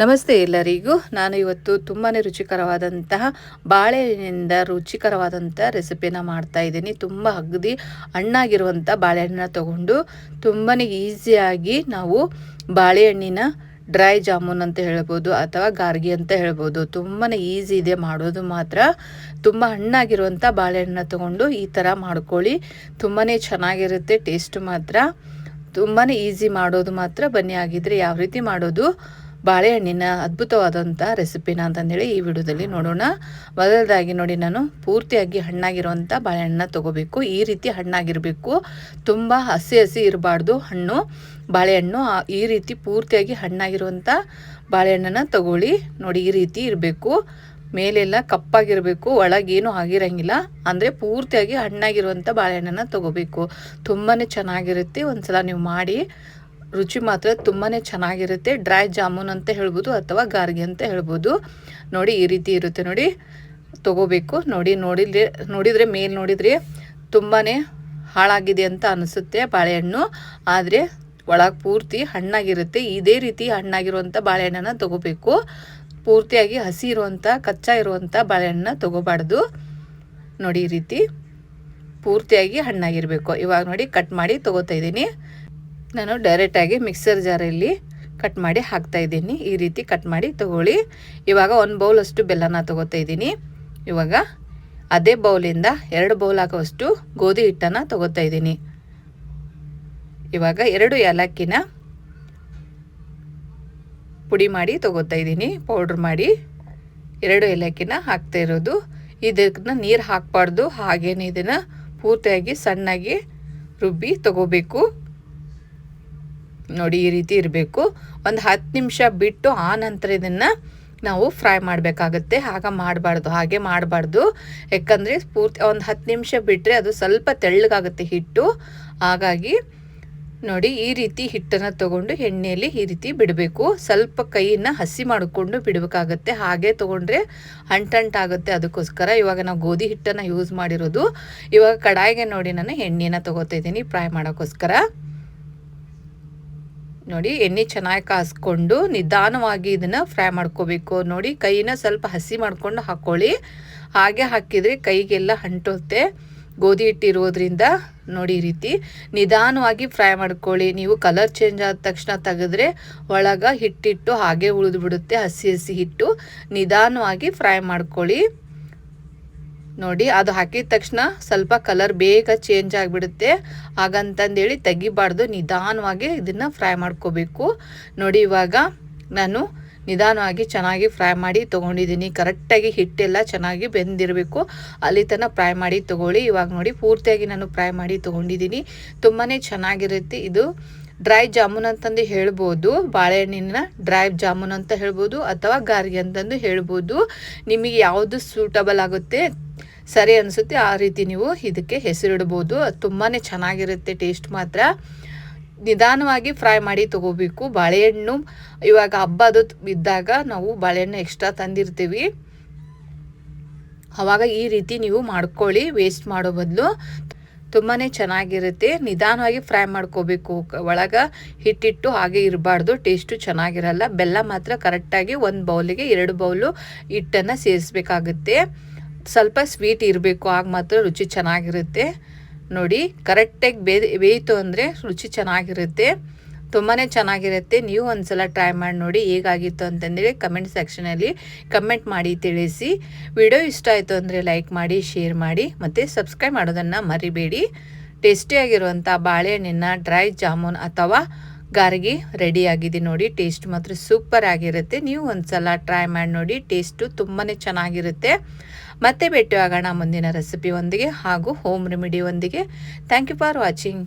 ನಮಸ್ತೆ ಎಲ್ಲರಿಗೂ. ನಾನು ಇವತ್ತು ತುಂಬಾ ರುಚಿಕರವಾದಂತಹ ಬಾಳೆಹಣ್ಣಿನಿಂದ ರುಚಿಕರವಾದಂಥ ರೆಸಿಪಿನ ಮಾಡ್ತಾ ಇದ್ದೀನಿ. ತುಂಬ ಅಗದಿ ಹಣ್ಣಾಗಿರುವಂಥ ಬಾಳೆಹಣ್ಣನ್ನ ತಗೊಂಡು ತುಂಬಾ ಈಸಿಯಾಗಿ ನಾವು ಬಾಳೆಹಣ್ಣಿನ ಡ್ರೈ ಜಾಮೂನ್ ಅಂತ ಹೇಳ್ಬೋದು ಅಥವಾ ಗಾರ್ಗಿ ಅಂತ ಹೇಳ್ಬೋದು. ತುಂಬಾ ಈಸಿ ಇದೆ ಮಾಡೋದು ಮಾತ್ರ. ತುಂಬ ಹಣ್ಣಾಗಿರುವಂಥ ಬಾಳೆಹಣ್ಣನ್ನ ತಗೊಂಡು ಈ ಥರ ಮಾಡ್ಕೊಳ್ಳಿ. ತುಂಬಾ ಚೆನ್ನಾಗಿರುತ್ತೆ, ಟೇಸ್ಟ್ ಮಾತ್ರ. ತುಂಬಾ ಈಸಿ ಮಾಡೋದು ಮಾತ್ರ. ಬನ್ನಿ ಆಗಿದ್ರೆ ಯಾವ ರೀತಿ ಮಾಡೋದು? ಬಾಳೆಹಣ್ಣಿನ ಅದ್ಭುತವಾದಂಥ ರೆಸಿಪಿನ ಅಂತಂದೇಳಿ ಈ ವಿಡಿಯೋದಲ್ಲಿ ನೋಡೋಣ. ಮೊದಲದಾಗಿ ನೋಡಿ ನಾನು ಪೂರ್ತಿಯಾಗಿ ಹಣ್ಣಾಗಿರುವಂಥ ಬಾಳೆಹಣ್ಣನ್ನ ತೊಗೋಬೇಕು. ಈ ರೀತಿ ಹಣ್ಣಾಗಿರಬೇಕು. ತುಂಬ ಹಸಿ ಹಸಿ ಇರಬಾರ್ದು ಹಣ್ಣು, ಬಾಳೆಹಣ್ಣು. ಈ ರೀತಿ ಪೂರ್ತಿಯಾಗಿ ಹಣ್ಣಾಗಿರುವಂಥ ಬಾಳೆಹಣ್ಣನ್ನು ತಗೊಳ್ಳಿ. ನೋಡಿ, ಈ ರೀತಿ ಇರಬೇಕು. ಮೇಲೆಲ್ಲ ಕಪ್ಪಾಗಿರಬೇಕು, ಒಳಗೇನು ಆಗಿರಂಗಿಲ್ಲ. ಅಂದರೆ ಪೂರ್ತಿಯಾಗಿ ಹಣ್ಣಾಗಿರುವಂಥ ಬಾಳೆಹಣ್ಣನ್ನು ತಗೋಬೇಕು. ತುಂಬಾ ಚೆನ್ನಾಗಿರುತ್ತೆ. ಒಂದು ಸಲ ನೀವು ಮಾಡಿ ರುಚಿ ಮಾತ್ರ ತುಂಬಾ ಚೆನ್ನಾಗಿರುತ್ತೆ. ಡ್ರೈ ಜಾಮೂನ್ ಅಂತ ಹೇಳ್ಬೋದು ಅಥವಾ ಗಾರ್ಗಿ ಅಂತ ಹೇಳ್ಬೋದು. ನೋಡಿ ಈ ರೀತಿ ಇರುತ್ತೆ ನೋಡಿ. ತಗೋಬೇಕು. ನೋಡಿ, ನೋಡಿದ್ರೆ, ನೋಡಿದರೆ ಮೇಲೆ ನೋಡಿದರೆ ತುಂಬಾ ಹಾಳಾಗಿದೆ ಅಂತ ಅನಿಸುತ್ತೆ ಬಾಳೆಹಣ್ಣು. ಆದರೆ ಒಳಗೆ ಪೂರ್ತಿ ಹಣ್ಣಾಗಿರುತ್ತೆ. ಇದೇ ರೀತಿ ಹಣ್ಣಾಗಿರುವಂಥ ಬಾಳೆಹಣ್ಣನ್ನು ತಗೋಬೇಕು. ಪೂರ್ತಿಯಾಗಿ ಹಸಿ ಇರುವಂಥ ಕಚ್ಚಾ ಇರುವಂಥ ಬಾಳೆಹಣ್ಣನ್ನ ತಗೋಬಾರ್ದು. ನೋಡಿ ಈ ರೀತಿ ಪೂರ್ತಿಯಾಗಿ ಹಣ್ಣಾಗಿರಬೇಕು. ಇವಾಗ ನೋಡಿ ಕಟ್ ಮಾಡಿ ತೊಗೋತಾ ಇದ್ದೀನಿ. ನಾನು ಡೈರೆಕ್ಟಾಗಿ ಮಿಕ್ಸರ್ ಜಾರಲ್ಲಿ ಕಟ್ ಮಾಡಿ ಹಾಕ್ತಾ ಇದ್ದೀನಿ. ಈ ರೀತಿ ಕಟ್ ಮಾಡಿ ತಗೊಳ್ಳಿ. ಇವಾಗ ಒಂದು ಬೌಲಷ್ಟು ಬೆಲ್ಲನ ತೊಗೋತಾ ಇದ್ದೀನಿ. ಇವಾಗ ಅದೇ ಬೌಲಿಂದ ಎರಡು ಬೌಲ್ ಹಾಕೋವಷ್ಟು ಗೋಧಿ ಹಿಟ್ಟನ್ನು ತೊಗೋತಾ ಇದ್ದೀನಿ. ಇವಾಗ ಎರಡು ಏಲಕ್ಕಿನ ಪುಡಿ ಮಾಡಿ ತೊಗೋತಾ ಇದ್ದೀನಿ. ಪೌಡ್ರ್ ಮಾಡಿ ಎರಡು ಏಲಕ್ಕಿನ ಹಾಕ್ತಾ ಇರೋದು. ಇದನ್ನ ನೀರು ಹಾಕಬಾರ್ದು. ಹಾಗೇನೆ ಇದನ್ನು ಪೂರ್ತಿಯಾಗಿ ಸಣ್ಣಾಗಿ ರುಬ್ಬಿ ತಗೋಬೇಕು. ನೋಡಿ ಈ ರೀತಿ ಇರಬೇಕು. ಒಂದು ಹತ್ತು ನಿಮಿಷ ಬಿಟ್ಟು ಆ ನಂತರ ಇದನ್ನು ನಾವು ಫ್ರೈ ಮಾಡಬೇಕಾಗತ್ತೆ. ಆಗ ಮಾಡಬಾರ್ದು, ಹಾಗೆ ಮಾಡಬಾರ್ದು. ಯಾಕಂದರೆ ಪೂರ್ತಿ ಒಂದು ಹತ್ತು ನಿಮಿಷ ಬಿಟ್ಟರೆ ಅದು ಸ್ವಲ್ಪ ತೆಳ್ಳಗಾಗುತ್ತೆ ಹಿಟ್ಟು. ಹಾಗಾಗಿ ನೋಡಿ ಈ ರೀತಿ ಹಿಟ್ಟನ್ನು ತಗೊಂಡು ಎಣ್ಣೆಯಲ್ಲಿ ಈ ರೀತಿ ಬಿಡಬೇಕು. ಸ್ವಲ್ಪ ಕೈಯನ್ನು ಹಸಿ ಮಾಡಿಕೊಂಡು ಬಿಡಬೇಕಾಗತ್ತೆ. ಹಾಗೆ ತೊಗೊಂಡ್ರೆ ಅಂಟಂಟಾಗುತ್ತೆ ಅದಕ್ಕೋಸ್ಕರ. ಇವಾಗ ನಾವು ಗೋಧಿ ಹಿಟ್ಟನ್ನು ಯೂಸ್ ಮಾಡಿರೋದು. ಇವಾಗ ಕಡಾಯಿಗೆ ನೋಡಿ ನಾನು ಎಣ್ಣೆನ ತೊಗೋತಾ ಇದ್ದೀನಿ ಫ್ರೈ ಮಾಡೋಕ್ಕೋಸ್ಕರ. ನೋಡಿ, ಎಣ್ಣೆ ಚೆನ್ನಾಗಿ ಕಾಸ್ಕೊಂಡು ನಿಧಾನವಾಗಿ ಇದನ್ನು ಫ್ರೈ ಮಾಡ್ಕೋಬೇಕು. ನೋಡಿ, ಕೈನ ಸ್ವಲ್ಪ ಹಸಿ ಮಾಡ್ಕೊಂಡು ಹಾಕ್ಕೊಳ್ಳಿ ಹಾಗೆ ಹಾಕಿದರೆ ಕೈಗೆಲ್ಲ ಅಂಟುತ್ತೆ. ಗೋಧಿ ಹಿಟ್ಟಿರೋದ್ರಿಂದ ನೋಡಿ ಈ ರೀತಿ. ನಿಧಾನವಾಗಿ ಫ್ರೈ ಮಾಡ್ಕೊಳ್ಳಿ. ನೀವು ಕಲರ್ ಚೇಂಜ್ ಆದ ತಕ್ಷಣ ತೆಗೆದ್ರೆ ಒಳಗೆ ಹಿಟ್ಟಿಟ್ಟು ಹಾಗೆ ಉಳಿದ್ಬಿಡುತ್ತೆ, ಹಸಿ ಹಸಿ ಹಿಟ್ಟು. ನಿಧಾನವಾಗಿ ಫ್ರೈ ಮಾಡ್ಕೊಳ್ಳಿ. ನೋಡಿ, ಅದು ಹಾಕಿದ ತಕ್ಷಣ ಸ್ವಲ್ಪ ಕಲರ್ ಬೇಗ ಚೇಂಜ್ ಆಗಿಬಿಡುತ್ತೆ. ಹಾಗಂತಂದೇಳಿ ತೆಗಿಬಾರ್ದು, ನಿಧಾನವಾಗಿ ಇದನ್ನು ಫ್ರೈ ಮಾಡ್ಕೋಬೇಕು. ನೋಡಿ, ಇವಾಗ ನಾನು ನಿಧಾನವಾಗಿ ಚೆನ್ನಾಗಿ ಫ್ರೈ ಮಾಡಿ ತೊಗೊಂಡಿದ್ದೀನಿ. ಕರೆಕ್ಟಾಗಿ ಹಿಟ್ಟೆಲ್ಲ ಚೆನ್ನಾಗಿ ಬೆಂದಿರಬೇಕು. ಅಲ್ಲಿ ತನಕ ಫ್ರೈ ಮಾಡಿ ತೊಗೊಳ್ಳಿ. ಇವಾಗ ನೋಡಿ, ಪೂರ್ತಿಯಾಗಿ ನಾನು ಫ್ರೈ ಮಾಡಿ ತೊಗೊಂಡಿದ್ದೀನಿ. ತುಂಬಾ ಚೆನ್ನಾಗಿರುತ್ತೆ ಇದು. ಡ್ರೈ ಜಾಮೂನ್ ಅಂತಂದು ಹೇಳ್ಬೋದು. ಬಾಳೆಹಣ್ಣಿನ ಡ್ರೈ ಜಾಮೂನ್ ಅಂತ ಹೇಳ್ಬೋದು ಅಥವಾ ಗಾರ್ಗಿ ಅಂತಂದು ಹೇಳ್ಬೋದು. ನಿಮಗೆ ಯಾವುದು ಸೂಟಬಲ್ ಆಗುತ್ತೆ? ಸರಿ ಅನಿಸುತ್ತೆ. ಆ ರೀತಿ ನೀವು ಇದಕ್ಕೆ ಹೆಸರಿಡ್ಬೋದು. ತುಂಬಾ ಚೆನ್ನಾಗಿರುತ್ತೆ. ಟೇಸ್ಟ್ ಮಾತ್ರ. ನಿಧಾನವಾಗಿ ಫ್ರೈ ಮಾಡಿ ತೊಗೋಬೇಕು. ಬಾಳೆಹಣ್ಣು, ಇವಾಗ ಹಬ್ಬದ ಇದ್ದಾಗ ನಾವು ಬಾಳೆಹಣ್ಣು ಎಕ್ಸ್ಟ್ರಾ ತಂದಿರ್ತೀವಿ. ಅವಾಗ ಈ ರೀತಿ ನೀವು ಮಾಡ್ಕೊಳ್ಳಿ. ವೇಸ್ಟ್ ಮಾಡೋ ಬದಲು. ತುಂಬಾ ಚೆನ್ನಾಗಿರುತ್ತೆ. ನಿಧಾನವಾಗಿ ಫ್ರೈ ಮಾಡ್ಕೋಬೇಕು. ಒಳಗೆ ಹಿಟ್ಟಿಟ್ಟು ಹಾಗೆ ಇರಬಾರ್ದು. ಟೇಸ್ಟು ಚೆನ್ನಾಗಿರಲ್ಲ. ಬೆಲ್ಲ ಮಾತ್ರ ಕರೆಕ್ಟಾಗಿ ಒಂದು ಬೌಲಿಗೆ ಎರಡು ಬೌಲು ಹಿಟ್ಟನ್ನು ಸೇರಿಸ್ಬೇಕಾಗುತ್ತೆ. ಸ್ವಲ್ಪ ಸ್ವೀಟ್ ಇರಬೇಕು, ಆಗ ಮಾತ್ರ ರುಚಿ ಚೆನ್ನಾಗಿರುತ್ತೆ. ನೋಡಿ ಕರೆಕ್ಟಾಗಿ ಬೇ ಬೇಯಿತು ಅಂದರೆ ರುಚಿ ಚೆನ್ನಾಗಿರುತ್ತೆ. ತುಂಬಾ ಚೆನ್ನಾಗಿರುತ್ತೆ. ನೀವು ಒಂದ್ಸಲ ಟ್ರೈ ಮಾಡಿ ನೋಡಿ ಹೇಗಾಗಿತ್ತು ಅಂತಂದೇಳಿ ಕಮೆಂಟ್ ಸೆಕ್ಷನಲ್ಲಿ ಕಮೆಂಟ್ ಮಾಡಿ ತಿಳಿಸಿ. ವಿಡಿಯೋ ಇಷ್ಟ ಆಯಿತು ಅಂದರೆ ಲೈಕ್ ಮಾಡಿ ಶೇರ್ ಮಾಡಿ, ಮತ್ತು ಸಬ್ಸ್ಕ್ರೈಬ್ ಮಾಡೋದನ್ನು ಮರಿಬೇಡಿ. ಟೇಸ್ಟಿಯಾಗಿರುವಂಥ ಬಾಳೆಹಣ್ಣಿನ ಡ್ರೈ ಜಾಮೂನ್ ಅಥವಾ ಗಾರಿಗೆ ರೆಡಿಯಾಗಿದೆ ನೋಡಿ. ಟೇಸ್ಟ್ ಮಾತ್ರ ಸೂಪರ್ ಆಗಿರುತ್ತೆ. ನೀವು ಒಂದ್ಸಲ ಟ್ರೈ ಮಾಡಿ ನೋಡಿ. ಟೇಸ್ಟು ತುಂಬಾ ಚೆನ್ನಾಗಿರುತ್ತೆ. ಮತ್ತೆ ಭೇಟಿಯಾಗೋಣ ಮುಂದಿನ ರೆಸಿಪಿ ಒಂದಿಗೆ ಹಾಗೂ ಹೋಮ್ ರೆಮಿಡಿ ಒಂದಿಗೆ. Thank you for watching